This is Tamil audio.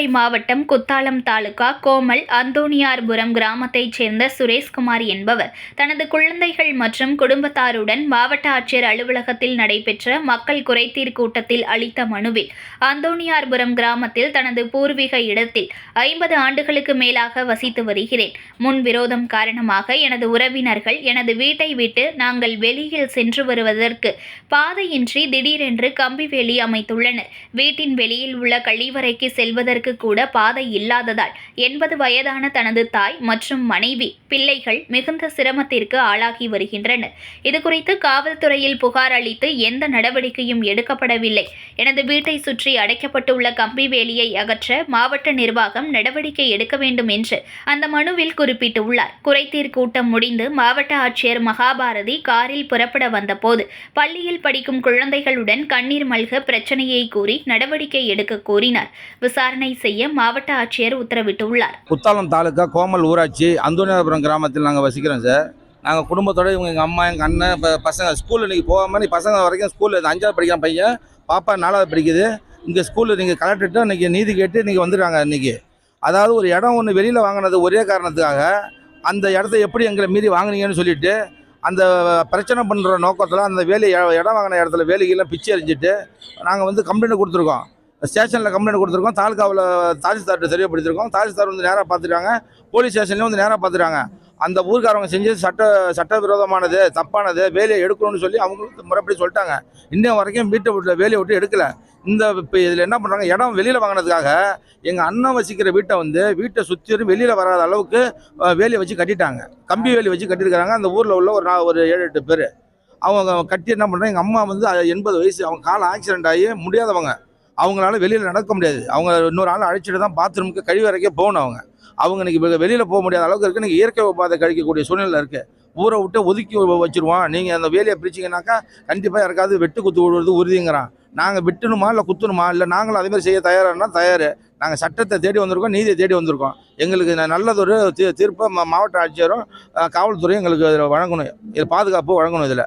Madurai மாவட்டம் குத்தாலம் தாலுகா கோமல் அந்தோணியார்புரம் கிராமத்தைச் சேர்ந்த சுரேஷ்குமார் என்பவர் தனது குழந்தைகள் மற்றும் குடும்பத்தாருடன் மாவட்ட ஆட்சியர் அலுவலகத்தில் நடைபெற்ற மக்கள் குறைதீர் கூட்டத்தில் அளித்த மனுவில் அந்தோணியார்புரம் கிராமத்தில் தனது பூர்வீக இடத்தில் ஐம்பது ஆண்டுகளுக்கு மேலாக வசித்து வருகிறேன். முன் விரோதம் காரணமாக எனது உறவினர்கள் எனது வீட்டை விட்டு நாங்கள் வெளியில் சென்று வருவதற்கு பாதையின்றி திடீரென்று கம்பி வேலி அமைத்துள்ளனர். வீட்டின் வெளியில் உள்ள கழிவறைக்கு செல்வதற்கு கூட பாதை இல்லாததால் எண்பது வயதான தனது தாய் மற்றும் மனைவி பிள்ளைகள் மிகுந்த சிரமத்திற்கு ஆளாகி வருகின்றனர். இதுகுறித்து காவல்துறையில் புகார் அளித்து எந்த நடவடிக்கையும் எடுக்கப்படவில்லை. எனது வீட்டை சுற்றி அடைக்கப்பட்டுள்ள கம்பி வேலியை அகற்ற மாவட்ட நிர்வாகம் நடவடிக்கை எடுக்க வேண்டும் என்று அந்த மனுவில் குறிப்பிட்டுள்ளார். குறைதீர் கூட்டம் முடிந்து மாவட்ட ஆட்சியர் மகாபாரதி காரில் புறப்பட வந்தபோது பள்ளியில் படிக்கும் குழந்தைகளுடன் கண்ணீர் மல்க பிரச்சனையை கூறி நடவடிக்கை எடுக்க கோரினார். விசாரணை செய்ய மாவட்ட ஆட்சியர் உத்தரவிட்டுள்ளார். குத்தாலம் தாலுக்கா கோமல் ஊராட்சி அந்தோனியாபுரம் கிராமத்தில் நாங்கள் வசிக்கிறோம் சார். நாங்கள் குடும்பத்தோட இவங்க எங்கள் அம்மா எங்கள் அண்ணன் இப்போ பசங்க ஸ்கூலில் இன்றைக்கி போகாமல் நீ பசங்க வரைக்கும் ஸ்கூலில் அஞ்சாவது படிக்கிற பையன் பாப்பா நாலாவது படிக்குது. இங்கே ஸ்கூலில் நீங்கள் கலெக்டர்கிட்ட இன்றைக்கி நீதி கேட்டு இன்றைக்கி வந்துடுறாங்க இன்றைக்கி அதாவது ஒரு இடம் ஒன்று வெளியில் வாங்கினது ஒரே காரணத்துக்காக அந்த இடத்த எப்படி எங்களை மீறி வாங்குனீங்கன்னு சொல்லிட்டு அந்த பிரச்சனை பண்ணுற நோக்கத்தில் அந்த வேலை இடம் வாங்கின இடத்துல வேலைக்கெல்லாம் பிச்சை எறிஞ்சிட்டு நாங்கள் வந்து கம்ப்ளைண்ட் கொடுத்துருக்கோம். ஸ்டேஷனில் கம்ப்ளைண்ட் கொடுத்துருக்கோம். தாலுக்காவில் தாசில்தார்கிட்ட தெரியப்படுத்திருக்கோம் தாசில்தார் வந்து நேராக பார்த்துட்டாங்க போலீஸ் ஸ்டேஷன்லேயும் வந்து நேராக பார்த்துட்டாங்க அந்த ஊருக்காரவங்க செஞ்சது சட்ட சட்டவிரோதமானது தப்பானது வேலையை எடுக்கணும்னு சொல்லி அவங்களுக்கு முறைப்படி சொல்லிட்டாங்க. இன்னும் வரைக்கும் வீட்டை விட்டு வேலையை விட்டு எடுக்கலை. இந்த இப்போ இதில் என்ன பண்ணுறாங்க இடம் வெளியில் வாங்கினதுக்காக எங்கள் அண்ணன் வசிக்கிற வீட்டை வந்து வீட்டை சுற்றியும் வெளியில் வராத அளவுக்கு வேலையை வச்சு கட்டிட்டாங்க. கம்பி வேலி வச்சு கட்டியிருக்கிறாங்க. அந்த ஊரில் உள்ள ஒரு ஒரு ஏழு எட்டு பேர். அவங்க கட்டி என்ன பண்ணுறாங்க எங்கள் அம்மா வந்து எண்பது வயசு அவங்க காலம் ஆக்சிடென்ட் ஆகி முடியாதவங்க. அவங்களால வெளியில் நடக்க முடியாது. அவங்க இன்னொரு ஆள் அழைச்சிட்டு தான் பாத்ரூமுக்கு கழிவறைக்கே போகணும் அவங்க. அவங்க இன்னைக்கு வெளியில் போக முடியாத அளவுக்கு இருக்குது இன்றைக்கி இயற்கை உபாதை கழிக்கக்கூடிய சூழ்நிலை இருக்குது ஊரை விட்டு ஒதுக்கி வ- நீங்கள் அந்த வேலையை பிரிச்சிங்கனாக்கா கண்டிப்பாக யாருக்காவது வெட்டு குத்து விடுவது உறுதிங்கிறான். நாங்கள் வெட்டணுமா இல்லை குத்தணுமா? இல்லை நாங்களும் அதே மாதிரி செய்ய தயாரானா? தயார். நாங்கள் சட்டத்தை தேடி வந்திருக்கோம் நீதியை தேடி வந்திருக்கோம். எங்களுக்கு நல்லதொரு தீ தீர்ப்பை மா- மாவட்ட ஆட்சியரும் காவல்துறையும் எங்களுக்கு இதில் வழங்கணும். இது பாதுகாப்பு வழங்கணும் இதில்.